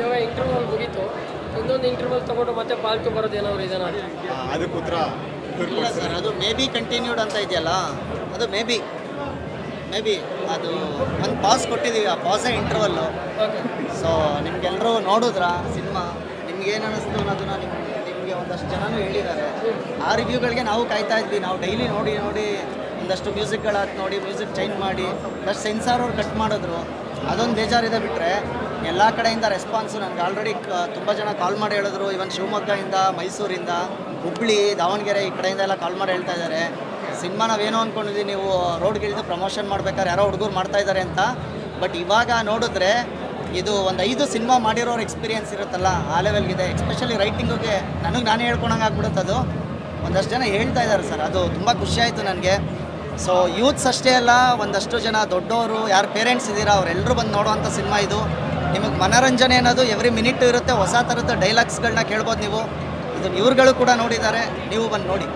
ಇವಾಗ ಇಂಟರ್ವಲ್ ಮುಗೀತು. ಇನ್ನೊಂದು ಇಂಟರ್ವಲ್ ತಗೊಂಡು ಮತ್ತೆ ಪಾಲ್ತು ಬರೋದು ಏನಾದ್ರು ಇದೆನಾ ಅದಕ್ಕೆ ಉತ್ತರ ಇಲ್ಲ ಸರ್ ಅದು ಮೇ ಬಿ ಕಂಟಿನ್ಯೂಡ್ ಅಂತ ಇದೆಯಲ್ಲ ಅದು ಮೇ ಬಿ ಮೇ ಬಿ ಅದು ಒಂದು ಪಾಸ್ ಕೊಟ್ಟಿದ್ದೀವಿ ಆ ಪಾಸೇ ಇಂಟರ್ವಲ್ಲು ಓಕೆ ಸೊ ನಿಮ್ಗೆಲ್ಲರೂ ನೋಡಿದ್ರ ಸಿನಿಮಾ? ನಿಮ್ಗೇನು ಏನು ಅನ್ನಿಸ್ತು ಅನ್ನೋದನ್ನ ನಿಮ್ಗೆ ನಿಮಗೆ ಒಂದಷ್ಟು ಜನನೂ ಹೇಳಿದ್ದಾರೆ. ಆ ರಿವ್ಯೂಗಳಿಗೆ ನಾವು ಕಾಯ್ತಾ ಇದ್ವಿ. ನಾವು ಡೈಲಿ ನೋಡಿ ನೋಡಿ ಒಂದಷ್ಟು ಮ್ಯೂಸಿಕ್ಗಳಾಗಿ ಹಾಕಿ ನೋಡಿ ಮ್ಯೂಸಿಕ್ ಚೇಂಜ್ ಮಾಡಿ ಒಂದಷ್ಟು ಸೆನ್ಸಾರ್ ಅವ್ರು ಕಟ್ ಮಾಡಿದ್ರು. ಅದೊಂದು ಬೇಜಾರಿದೆ ಬಿಟ್ಟರೆ ಎಲ್ಲ ಕಡೆಯಿಂದ ರೆಸ್ಪಾನ್ಸು ನನಗೆ ಆಲ್ರೆಡಿ ತುಂಬ ಜನ ಕಾಲ್ ಮಾಡಿ ಹೇಳಿದ್ರು. ಇವನ್ ಶಿವಮೊಗ್ಗದಿಂದ, ಮೈಸೂರಿಂದ, ಹುಬ್ಳಿ, ದಾವಣಗೆರೆ ಈ ಕಡೆಯಿಂದ ಎಲ್ಲ ಕಾಲ್ ಮಾಡಿ ಹೇಳ್ತಾ ಇದ್ದಾರೆ ಸಿನಿಮಾ ನಾವೇನೋ ಅಂದ್ಕೊಂಡಿದ್ವಿ ನೀವು ರೋಡ್ಗಿಳಿದು ಪ್ರಮೋಷನ್ ಮಾಡ್ಬೇಕಾದ್ರೆ ಯಾರೋ ಹುಡುಗರು ಮಾಡ್ತಾ ಇದ್ದಾರೆ ಅಂತ. ಬಟ್ ಇವಾಗ ನೋಡಿದ್ರೆ ಇದು ಒಂದು ಐದು ಸಿನಿಮಾ ಮಾಡಿರೋರು ಎಕ್ಸ್ಪೀರಿಯನ್ಸ್ ಇರುತ್ತಲ್ಲ, ಆ ಲೆವೆಲ್ಗಿದೆ ಎಸ್ಪೆಷಲಿ ರೈಟಿಂಗಿಗೆ ನನಗೆ ನಾನೇ ಹೇಳ್ಕೊಳಂಗೆ ಆಗ್ಬಿಡುತ್ತೆ ಅದು. ಒಂದಷ್ಟು ಜನ ಹೇಳ್ತಾ ಇದ್ದಾರೆ ಸರ್, ಅದು ತುಂಬ ಖುಷಿಯಾಯಿತು ನನಗೆ. ಸೊ ಯೂತ್ಸ್ ಅಷ್ಟೇ ಅಲ್ಲ, ಒಂದಷ್ಟು ಜನ ದೊಡ್ಡವರು ಯಾರು ಪೇರೆಂಟ್ಸ್ ಇದ್ದೀರಾ ಅವರೆಲ್ಲರೂ ಬಂದು ನೋಡುವಂಥ ಸಿನಿಮಾ ಇದು. ನಿಮಗೆ ಮನೋರಂಜನೆ ಅನ್ನೋದು ಎವ್ರಿ ಮಿನಿಟ್ ಇರುತ್ತೆ, ಹೊಸ ಥರದ ಡೈಲಾಗ್ಸ್ಗಳನ್ನ ಕೇಳ್ಬೋದು ನೀವು. ಇದನ್ನು ಇವ್ರುಗಳು ಕೂಡ ನೋಡಿದ್ದಾರೆ, ನೀವು ಬಂದು ನೋಡಿ.